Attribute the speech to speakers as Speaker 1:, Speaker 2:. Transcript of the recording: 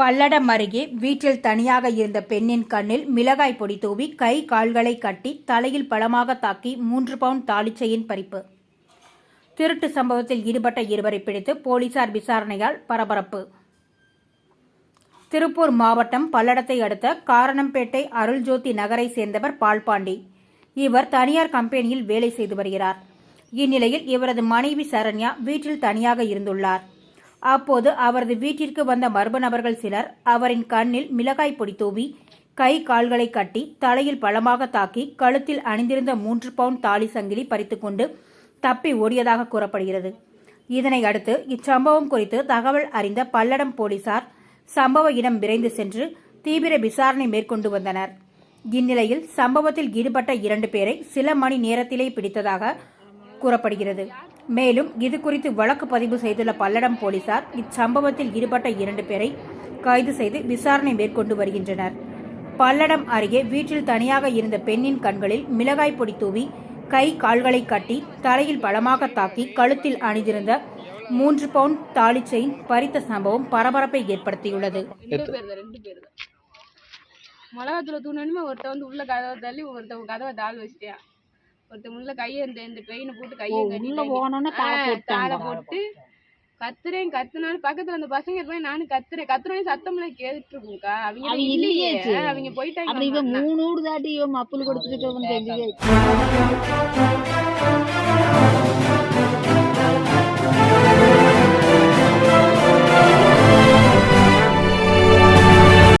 Speaker 1: பல்லடம் அருகே வீட்டில் தனியாக இருந்த பெண்ணின் கண்ணில் மிளகாய் பொடி தூவி கை கால்களை கட்டி தலையில் பலமாக தாக்கி மூன்று பவுண்ட் தாளிச்சையின் பறிப்பு. திருட்டு சம்பவத்தில் ஈடுபட்ட இருவரை பிடித்து போலீசார் விசாரணையால் பரபரப்பு. திருப்பூர் மாவட்டம் பல்லடத்தை அடுத்த காரணம்பேட்டை அருள்ஜோதி நகரை சேர்ந்தவர் பால்பாண்டி. இவர் தனியார் கம்பெனியில் வேலை செய்து வருகிறார். இந்நிலையில் இவரது மனைவி சரண்யா வீட்டில் தனியாக இருந்துள்ளார். அப்போது அவரது வீட்டிற்கு வந்த மர்ம நபர்கள் சிலர் அவரின் கண்ணில் மிளகாய் பொடி தூவி கை கால்களை கட்டி தலையில் பலமாக தாக்கி கழுத்தில் அணிந்திருந்த மூன்று பவுண்ட் தாலி சங்கிலி பறித்துக்கொண்டு தப்பி ஓடியதாக கூறப்படுகிறது. இதனை அடுத்து இச்சம்பவம் குறித்து தகவல் அறிந்த பல்லடம் போலீசார் சம்பவ இடம் விரைந்து சென்று தீவிர விசாரணை மேற்கொண்டு வந்தனர். இந்நிலையில் சம்பவத்தில் ஈடுபட்ட இரண்டு பேரை சில மணி நேரத்திலே பிடித்ததாக கூறப்படுகிறது. மேலும் இது குறித்து வழக்கு பதிவு செய்துள்ள பல்லடம் போலீசார் இச்சம்பவத்தில் ஈடுபட்ட இரண்டு பேரை கைது செய்து விசாரணை மேற்கொண்டு வருகின்றனர். பல்லடம் அருகே வீட்டில் தனியாக இருந்த பெண்ணின் கண்களில் மிளகாய் பொடி தூவி கை கால்களை கட்டி தலையில் பலமாக தாக்கி கழுத்தில் அணிந்திருந்த மூன்று பவுண்ட் தாலி செயின் பறித்த சம்பவம் பரபரப்பை ஏற்படுத்தியுள்ளது.
Speaker 2: மிளகாத்தூள் தூணுமே ஒருத்தன் வந்து உள்ள கதவை தள்ளி ஒருத்தன் கதவை தாள் வச்சிட்டான் ஒருத்தன் உள்ள கையை இந்த இந்த ட்ரெயினை போட்டு கையை
Speaker 3: போட்டாங்க.
Speaker 2: தாளை போட்டு கத்துறேன் கத்துனாலும் பக்கத்துல அந்த பசங்க இருப்பாங்க நானும் கத்துறேன் கத்துறேன் சத்தம்லாம் கேட்டுட்டு இருக்கும்க்கா அவங்க இல்லையே. அவங்க போயிட்டாங்க
Speaker 3: இவன். மூணு ஊடு தாட்டி இவன் மப்புள் கொடுத்துட்டு